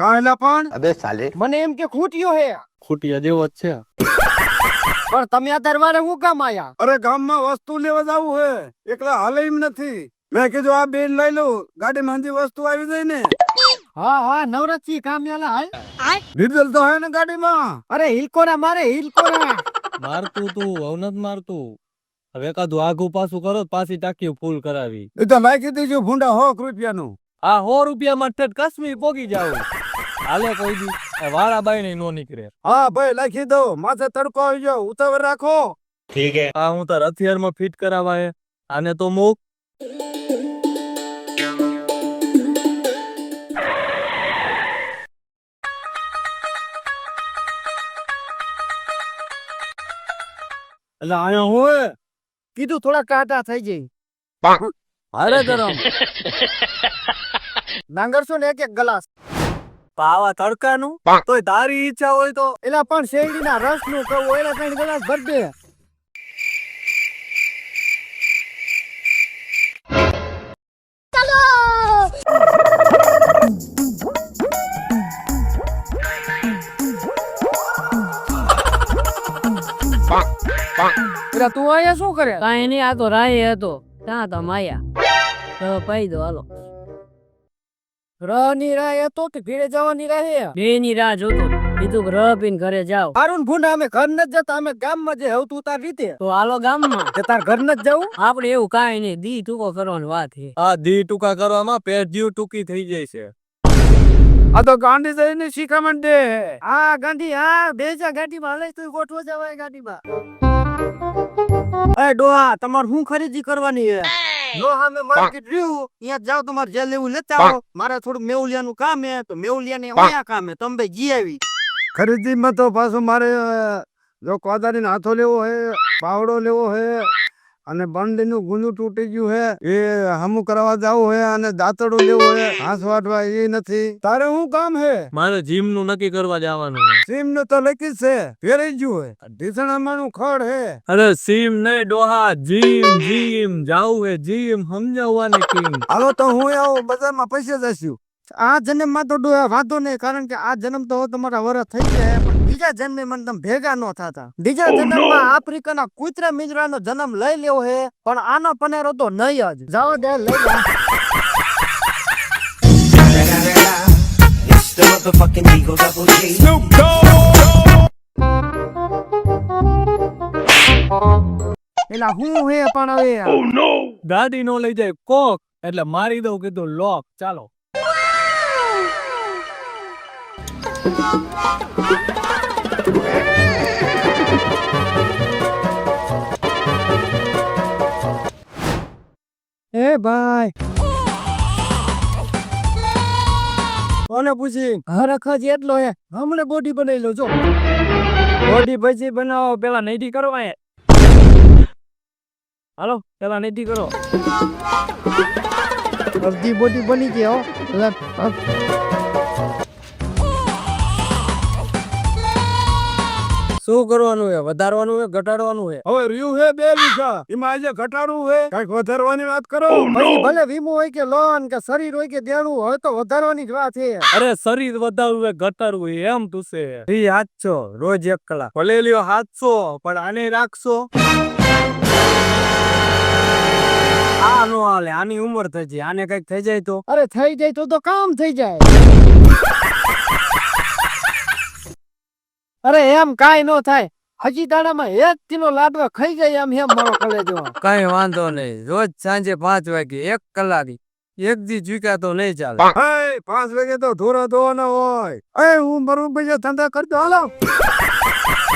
કાંઈલા પણ? અબે સાલે. મને એમ કે ખૂટ્યો હે. ખૂટ્યા જેવો જ છે. પણ તમે આ દરવારે હું કામ આયા? અરે ગામમાં વસ્તુ લેવા જવું હે. એકલા હાલે એમ નથી. મેં કીધું આ બેન લઈ લઉં ગાડીમાં માંથી વસ્તુ આવી જાય ને. હા હા નવરતજી કામ યાલા હાલ ડીઝલ તો હે ને ગાડીમાં? અરે હિલકોરા મારે હિલકોરા. મારતું તું અવનત મારતું. હવે કાધું આગું પાછું કરો પાછી ટાંકી ફૂલ કરાવી. એ તો નાખી દીધું ભૂંડા હોક રૂપિયાનું. આ સો રૂપિયામાં ઠેઠ કાશ્મીર પોગી જાવ હાલે કોઈ દી. વાળા બાઈ ને નો નીકળે. હા ભાઈ લખી દો માથે તડકો આવી ગયો. ઉતાવળ રાખો. આ હું તાર હથિયારમાં ફિટ કરાવા હે. આને તો મૂક. એટલે અહીંયા હોય કીધું થોડા કાટા થઈ જાય. હારે ગરમ. ડાંગરસો ને એક એક ગ્લાસ? પાવા તડકાનું તોય તારી ઈચ્છા હોય તો. એલા પણ શેરડીના રસનું કહું એલા કઈ ગ્લાસ ભર દે તું અહીંયા શું કરે? કઈ નહીં આ તો રાય હતો. ત્યાં તો માયા? તો પાઈ દો હાલો. રહની રાહ એ તો કે ભીડે જવાની રાહ હે? બે ની રાહ જોતો કીધું કે રહ પીને ઘરે જાઓ. અરુણ ને અમે ઘર ન જતા અમે ગામમાં જે હવ તું તાર રીતે. તો હાલો ગામમાં. કે તાર ઘર ન જવું? આપણે એવું કાંઈ નહીં દી ટૂંકો કરવાની વાત છે. આ દી ટૂંકા કરવામાં પેટ જીવ ટૂંકી થઈ જાય છે. આ તો ગાંધી જઈને શિખામણ દે. આ ગાંધી હા બેજા ગાડીમાં હલે તું ગોઠવો જવાય ગાડીમાં. એ ડોહા તમારે શું ખરીદી કરવાની હે? નો સામે માર્કેટ રહ્યું અહીંયા જાવ તમારે જે લેવું લેતા આવો. મારે થોડું મેવલિયાનું કામ હે તો મેઉલિયા ને ઓયા કામ હે તમે ભાઈ જી આવી. ખરીદીમાં તો પાછું મારે જો કોદારીનો હાથો લેવો હે પાવડો લેવો હે અને બંડીનું ગુંદું તૂટી ગયું હે એ હમું કરવા જવું હે અને દાંતડું લેવું હે. હાથ વાટવા એ નથી. તારે શું કામ હે? મારે જીમનું નક્કી કરવા જવાનું સીમનું તો લખી છે ફેરી ગયું હે. ઢીસણામાંનું ખડ હે. અરે સીમ નહીં ડોહા જીમ જીમ જાવું હે જીમ સમજાવવાની કીમ હાલો તો હું આવું બજારમાં પૈસા જશું આ જન્મમાં તો ડોહા વાંધો નહીં કારણ કે આ જન્મ તો તમારા વરસ થઈ ગયા પણ બીજા જન્મે મને તમે ભેગા ન થતા. બીજા જન્મમાં આફ્રિકાના કુતરા મિજરાનો જન્મ લઈ લેવો હે પણ આનો પનેરો તો નહીં જ. જાઓ દે લઈ. એલા હું હે પણ હવે દાદી નો લઈ જાય કોક એટલે મારી દઉં કીધું લોક. ચાલો. એ ભાઈ. કોને પૂછી હરખ જ એટલો હે. હમણે બોડી બનાવી લો, જો. બોડી પછી બનાવો, પેલા નૈટી કરો એ હાલો, પેલા નૈટી કરો. અડધી બોડી બની ગઈ હો. શું કરવાનું છે વધારવાનું છે ઘટાડવાનું છે હવે રહ્યું હે બે વીઘા. એમાં આજે ઘટાડવું છે કંઈક વધારવાની વાત કરો. પછી ભલે વીમો હોય કે લોન કે શરીર હોય કે દેણું હોય તો વધારવાની જ વાત છે અરે શરીર વધારવું હોય ઘટાડવું હે એમ તું છે ઈ હાચસો રોજ એક કલાક. ભલે લ્યો હાચસો પણ આને રાખશો. આ નો હાલે આની ઉંમર થઈ જાય. આને કંઈક થઈ જાય તો? અરે થઈ જાય તો તો કામ થઈ જાય. અરે એમ કાઈ નો થાય. હજી દાડામાં એક કિલો લાડવા ખાઈ ગયા એમ એમ મારો કલેજો. કઈ વાંધો નહીં. રોજ સાંજે પાંચ વાગે એક કલાક એક દી જુકા તો નહીં ચાલે. હે પાંચ વાગે તો ધોરા ધોવાના હોય. એ હું મારું પૈસા ધંધા કરી દો હાલો.